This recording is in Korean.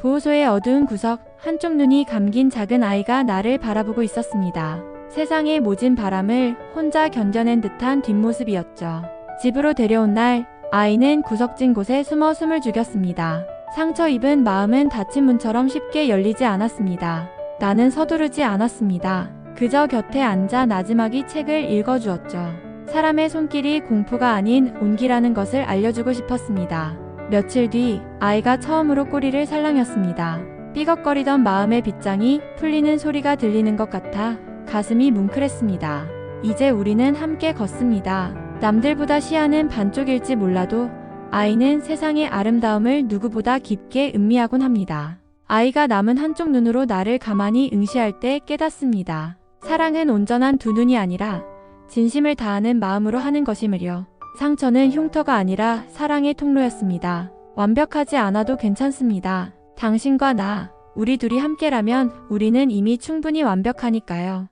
보호소의 어두운 구석, 한쪽 눈이 감긴 작은 아이가 나를 바라보고 있었습니다. 세상의 모진 바람을 혼자 견뎌낸 듯한 뒷모습이었죠. 집으로 데려온 날, 아이는 구석진 곳에 숨어 숨을 죽였습니다. 상처 입은 마음은 닫힌 문처럼 쉽게 열리지 않았습니다. 나는 서두르지 않았습니다. 그저 곁에 앉아 나지막이 책을 읽어주었죠. 사람의 손길이 공포가 아닌 온기라는 것을 알려주고 싶었습니다. 며칠 뒤 아이가 처음으로 꼬리를 살랑였습니다. 삐걱거리던 마음의 빗장이 풀리는 소리가 들리는 것 같아 가슴이 뭉클했습니다. 이제 우리는 함께 걷습니다. 남들보다 시야는 반쪽일지 몰라도 아이는 세상의 아름다움을 누구보다 깊게 음미하곤 합니다. 아이가 남은 한쪽 눈으로 나를 가만히 응시할 때 깨닫습니다. 사랑은 온전한 두 눈이 아니라 진심을 다하는 마음으로 하는 것이므려. 상처는 흉터가 아니라 사랑의 통로였습니다. 완벽하지 않아도 괜찮습니다. 당신과 나, 우리 둘이 함께라면 우리는 이미 충분히 완벽하니까요.